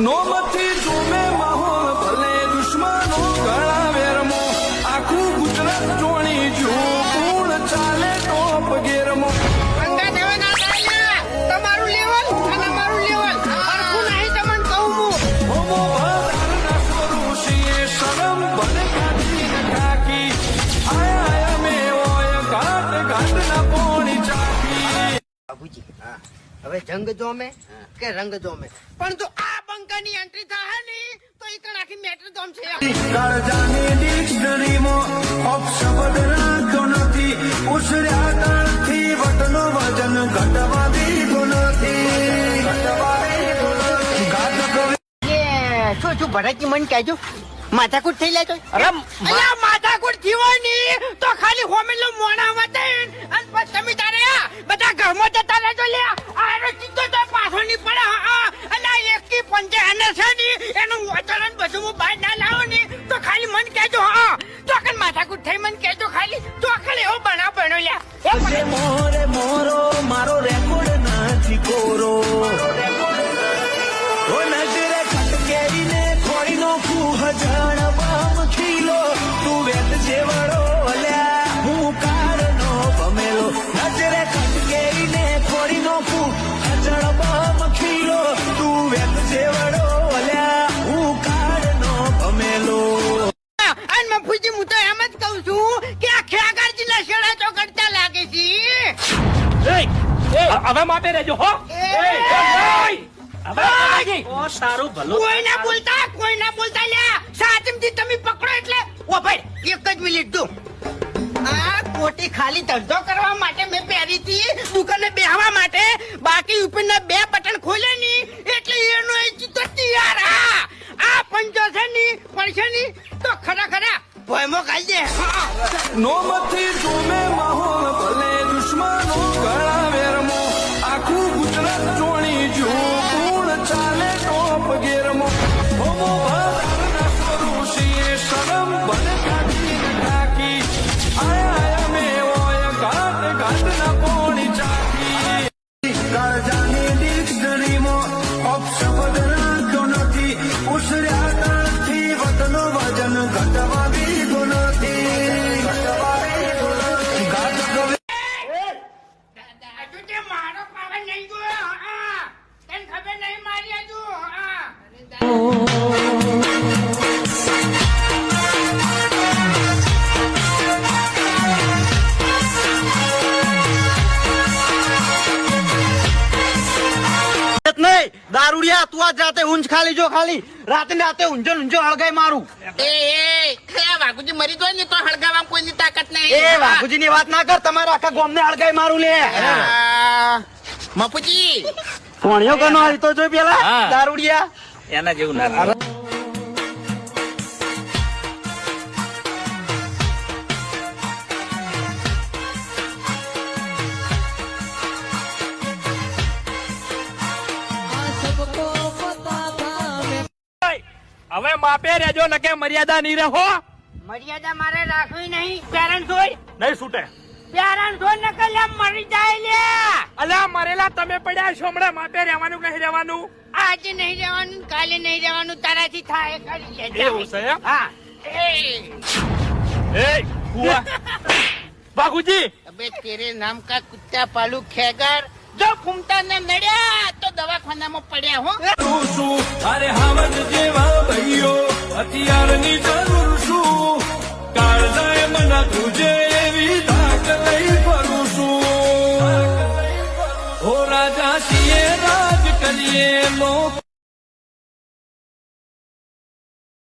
નોમથી જુમે માહોલ ભલે દુશ્મનો વેરમો આખું ગુજરાત જોણી જુઓ કુળ ચાલે ટોપ ગેરમો. તમારું લેવલ અને અમારું લેવલ હરખું નહીં તમને કહું હું. હોમો ભરારના સ્વરૂષીએ શરમ ભલે કાઢી ન ઢાકી આયા આયા મેં ઓય ઘાટ ઘાટના પોણી ચાકી બાબુજી હવે જંગ જોમે કે રંગ જોમે? પણ જો આ બંકાની એન્ટ્રી થાય ને તો એ કણ આખી મેટર જોમ છે. કાળજાની ડિક્શનરીમાં અપશબ્દ રાખ્યો નથી ઉછર્યા કાળથી વટનો વજન ઘટવા દીધો નથી શું છું ભરતજી મન કહેજો. માથાકૂટ થઈ લેજો અરે અલ્યા માથાકૂટ થયો ની તો ખાલી હોમેલો મોણા વતે અને પછી તમે તારે આ બધા ઘરમાં જતા રહેજો લે આનો સીધો તો પાછો ની પડે હા અલ્યા એક કી પંચે હને છે ની, એનું વચન બધું હું બહાર ના લાવો ની, તો ખાલી મન કહેજો, હા. તો કન માથાકૂટ થઈ મન કહેજો ખાલી. તો ખાલી એવો બનાવ બન્યો લ્યા. મોરે મોરો, મારો રેકોર્ડ નથી કોરો. ઓ નજરે ખટકેરીને ખોડી નો કુહ જાણવામ ખીલો તું વેત જેવડો અલ્યા, હું કારનો ભમેલો નજરે ખટકેરીને ખોડી નો કુહ હવે માપે રહેજો હો. એ! એ, એ, હવે માપે. ઓ તારું ભલું. કોઈ ના બોલતા કોઈ ના બોલતા લ્યા. સાચમથી તમે પકડો એટલે. ઓ ભાઈ એક જ મિનિટ દો આ કોટી ખાલી ધંધો કરવા માટે મેં પહેરી હતી દુકાને બેહવા માટે. બાકી ઉપરના બે બટન ખોલે ની એટલે એનો એ ચિત્ર તૈયાર. આ આ પંચો છે ની પડશે ની. તો ખરા ખરા ભયમો ખાઈ દે. નો દારૂડિયા તું આજ રાતે ઊંઝ ખાલી જો ખાલી. રાતે રાતે ઊંઝો ઊંઝો હળગાઈ મારું. એ વાઘુજી મરી ગયો ને તો કોઈ કોઈની તાકાત નહીં. એ વાઘુજી ની વાત ના કર તમારા આખા ગોમ ને હળગાઈ મારું લે. આ, મફુજી. કોણિયો કનો આવી તો જોઈ પેલા. દારૂડિયા. એના જેવું ના માપે રહેજો નકે મર્યાદા નહીં રહો મર્યાદા મારે રાખવી નહીં. પેરેન્ટ્સ હોય નહીં છૂટે. પેરેન્ટ્સ હોય ને કલ્યા મરી જાય લે અલ્યા મરેલા તમે પડ્યા છો હમણાં માપે રહેવાનું નહીં રહેવાનું? આજે નહીં રહેવાનું કાલે નહીં રહેવાનું તારાથી થાય કરી લેજે. એવું છે હા. એ એ કુવા. બાગુજી. અબે તેરે નામ કા કુત્તા પાલુ ખેગર. જો ફૂમતા ને નડ્યા તો દવાખાનામાં પડ્યા હો. હથિયારની જરૂર છું. કાળજાએ મના તુજે એવી ધાક લઈ ફરું છું. હો રાજા સિંહે રાજ કરીએ લોક